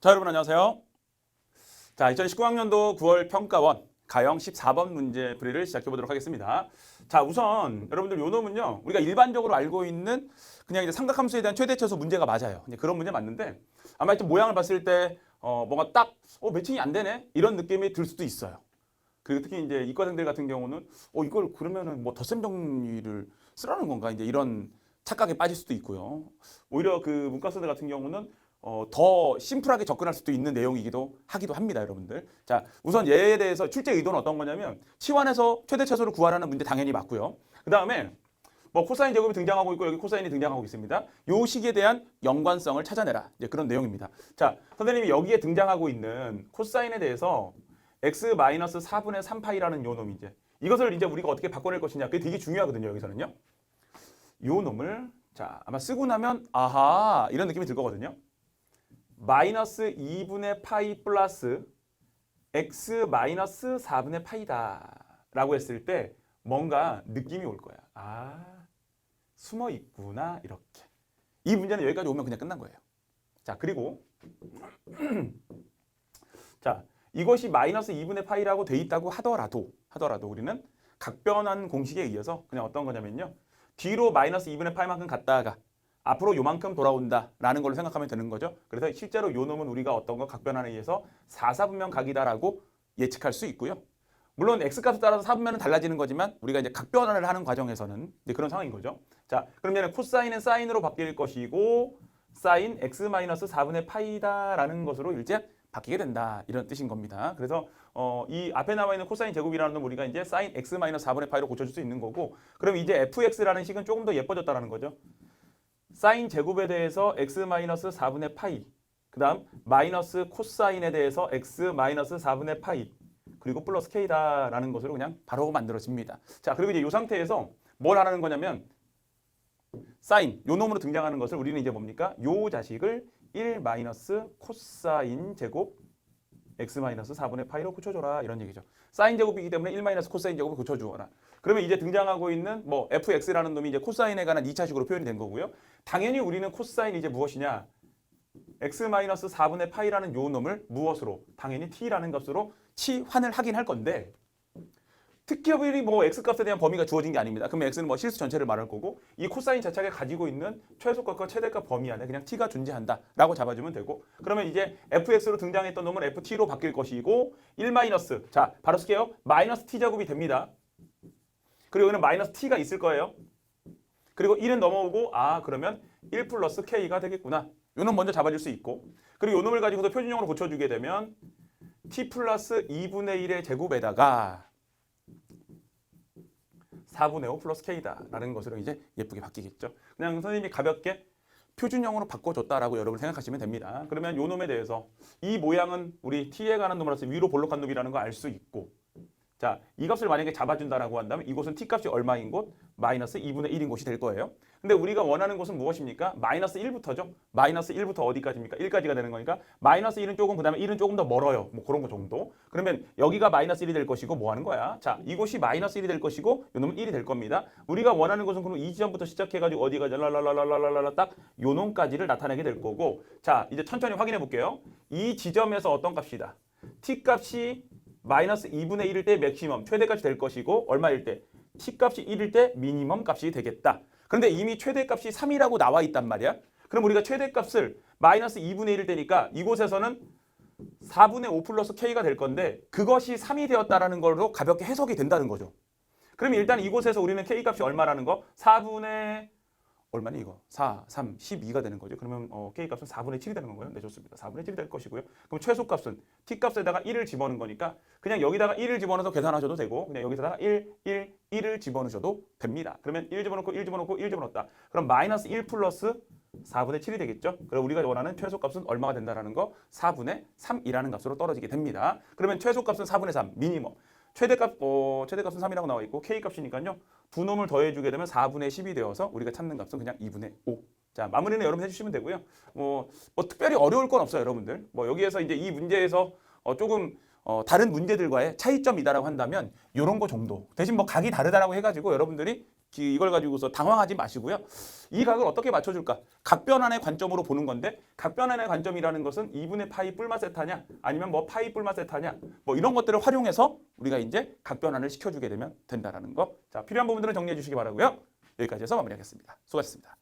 자, 여러분 안녕하세요. 자, 2019학년도 9월 평가원 가형 14번 문제 풀이를 시작해 보도록 하겠습니다. 자, 우선 여러분들 요 놈은요. 우리가 일반적으로 알고 있는 그냥 이제 삼각함수에 대한 최대차수 문제가 맞아요. 이제 그런 문제 맞는데 아마 이제 모양을 봤을 때 어, 뭔가 딱 어, 매칭이 안 되네. 이런 느낌이 들 수도 있어요. 그리고 특히 이제 이과생들 같은 경우는 어 이걸 그러면은 뭐 덧셈 정리를 쓰라는 건가 이제 이런 착각에 빠질 수도 있고요. 오히려 그 문과생들 같은 경우는 어, 더 심플하게 접근할 수도 있는 내용이기도 하기도 합니다, 여러분들. 자, 우선 얘에 대해서 출제 의도는 어떤 거냐면 치환에서 최대 차수를 구하라는 문제 당연히 맞고요. 그 다음에 뭐 코사인 제곱이 등장하고 있고 여기 코사인이 등장하고 있습니다. 요 식에 대한 연관성을 찾아내라. 이제 그런 내용입니다. 자, 선생님이 여기에 등장하고 있는 코사인에 대해서 x 4분의 3파이라는 요 놈이 이제 이것을 이제 우리가 어떻게 바꿔낼 것이냐. 그게 되게 중요하거든요, 여기서는요. 요 놈을 자, 아마 쓰고 나면 아하, 이런 느낌이 들 거거든요. 마이너스 2분의 파이 플러스 x 마이너스 4분의 파이다 라고 했을 때 뭔가 느낌이 올 거야. 아, 숨어 있구나 이렇게. 이 문제는 여기까지 오면 그냥 끝난 거예요. 자, 그리고 자, 이것이 마이너스 2분의 파이라고 돼 있다고 하더라도 하더라도 우리는 각변환 공식에 의해서 그냥 어떤 거냐면요. 뒤로 마이너스 2분의 파이만큼 갔다가 앞으로 요만큼 돌아온다라는 걸로 생각하면 되는 거죠. 그래서 실제로 요 놈은 우리가 어떤 거 각변환에 의해서 4사분면 각이다라고 예측할 수 있고요. 물론 x값에 따라서 사분면은 달라지는 거지만 우리가 이제 각변환을 하는 과정에서는 이제 그런 상황인 거죠. 자, 그러면 코사인은 사인으로 바뀔 것이고 사인 x-4분의 파이다라는 것으로 일제 바뀌게 된다. 이런 뜻인 겁니다. 그래서 어, 이 앞에 나와 있는 코사인 제곱이라는 건 우리가 이제 사인 x-4분의 파이로 고쳐줄 수 있는 거고 그럼 이제 fx라는 식은 조금 더 예뻐졌다라는 거죠. 사인 제곱에 대해서 x-4분의 파이 그 다음 마이너스 코사인에 대해서 x-4분의 파이 그리고 플러스 k다라는 것으로 그냥 바로 만들어집니다. 자 그리고 이제 이 상태에서 뭘 하라는 거냐면 사인 요 놈으로 등장하는 것을 우리는 이제 뭡니까? 요 자식을 1 마이너스 코사인 제곱 x 마이너스 4분의 파이로 고쳐줘라 이런 얘기죠. 사인 제곱이기 때문에 1 마이너스 코사인 제곱을 고쳐주어라. 그러면 이제 등장하고 있는 뭐 fx라는 놈이 이제 코사인에 관한 2차식으로 표현이 된 거고요. 당연히 우리는 코사인이 이제 무엇이냐? x 마이너스 4분의 파이라는 요 놈을 무엇으로? 당연히 t라는 값으로 치환을 하긴 할 건데 특별히 뭐 x 값에 대한 범위가 주어진 게 아닙니다. 그러면 x는 뭐 실수 전체를 말할 거고 이 코사인 자체가 가지고 있는 최소값과 최대값 범위 안에 그냥 t가 존재한다라고 잡아주면 되고 그러면 이제 fx로 등장했던 놈은 ft로 바뀔 것이고 1 마이너스 자 바로 쓸게요. 마이너스 t 제곱이 됩니다. 그리고 여기는 마이너스 t가 있을 거예요. 그리고 1은 넘어오고 아 그러면 1 플러스 k가 되겠구나. 요놈 먼저 잡아줄 수 있고 그리고 요 놈을 가지고서 표준형으로 고쳐주게 되면 t 플러스 2분의 1의 제곱에다가 4분의 5 플러스 k다라는 것으로 이제 예쁘게 바뀌겠죠. 그냥 선생님이 가볍게 표준형으로 바꿔줬다라고 여러분 생각하시면 됩니다. 그러면 요 놈에 대해서 이 모양은 우리 t에 관한 놈으로서 위로 볼록한 놈이라는 거 알 수 있고 자, 이 값을 만약에 잡아준다라고 한다면 이곳은 t 값이 얼마인 곳? 마이너스 2분의 1인 곳이 될 거예요. 근데 우리가 원하는 곳은 무엇입니까? 마이너스 1부터죠. 마이너스 1부터 어디까지입니까? 1까지가 되는 거니까 마이너스 1은 조금 그 다음에 1은 조금 더 멀어요. 뭐 그런 거 정도. 그러면 여기가 마이너스 1이 될 것이고 뭐 하는 거야? 자, 이곳이 마이너스 1이 될 것이고 요 놈은 1이 될 겁니다. 우리가 원하는 곳은 그럼 이 지점부터 시작해 가지고 어디가 랄랄랄랄랄랄라 딱 요 놈까지를 나타내게 될 거고 자, 이제 천천히 확인해 볼게요. 이 지점에서 어떤 값이다? t 값이 마이너스 2분의 1일 때 맥시멈 최대값이 될 것이고 얼마일 때 t값이 1일 때 미니멈 값이 되겠다. 그런데 이미 최대값이 3이라고 나와 있단 말이야. 그럼 우리가 최대값을 마이너스 2분의 1일 때니까 이곳에서는 4분의 5 플러스 k가 될 건데 그것이 3이 되었다라는 걸로 가볍게 해석이 된다는 거죠. 그럼 일단 이곳에서 우리는 k 값이 얼마라는 거? 4분의 얼마니 이거? 4, 3, 12가 되는 거죠. 그러면 어, k 값은 4분의 7이 되는 건가요? 네, 좋습니다. 4분의 7이 될 것이고요. 그럼 최소 값은 t 값에다가 1을 집어넣은 거니까 그냥 여기다가 1을 집어넣어서 계산하셔도 되고 그냥 여기다가 1, 1, 1을 집어넣으셔도 됩니다. 그러면 1 집어넣고 1 집어넣고 1 집어넣었다. 그럼 마이너스 1 플러스 4분의 7이 되겠죠. 그럼 우리가 원하는 최소값은 얼마가 된다라는 거 4분의 3이라는 값으로 떨어지게 됩니다. 그러면 최소값은 4분의 3 미니멈. 최대값 어, 최대값은 3이라고 나와 있고 k 값이니까요. 두 놈을 더해 주게 되면 4분의 10이 되어서 우리가 찾는 값은 그냥 2분의 5. 자, 마무리는 여러분 해 주시면 되고요. 뭐, 뭐 특별히 어려울 건 없어요, 여러분들. 뭐 여기에서 이제 이 문제에서 어, 조금 어, 다른 문제들과의 차이점이다라고 한다면 이런 거 정도. 대신 뭐 각이 다르다라고 해가지고 여러분들이 기- 이걸 가지고서 당황하지 마시고요. 이 각을 어떻게 맞춰줄까? 각변환의 관점으로 보는 건데 각변환의 관점이라는 것은 2분의 파이 뿔마 세타냐 아니면 뭐 파이 뿔마 세타냐 뭐 이런 것들을 활용해서 우리가 이제 각변환을 시켜주게 되면 된다라는 거. 자 필요한 부분들은 정리해 주시기 바라고요. 여기까지 해서 마무리하겠습니다. 수고하셨습니다.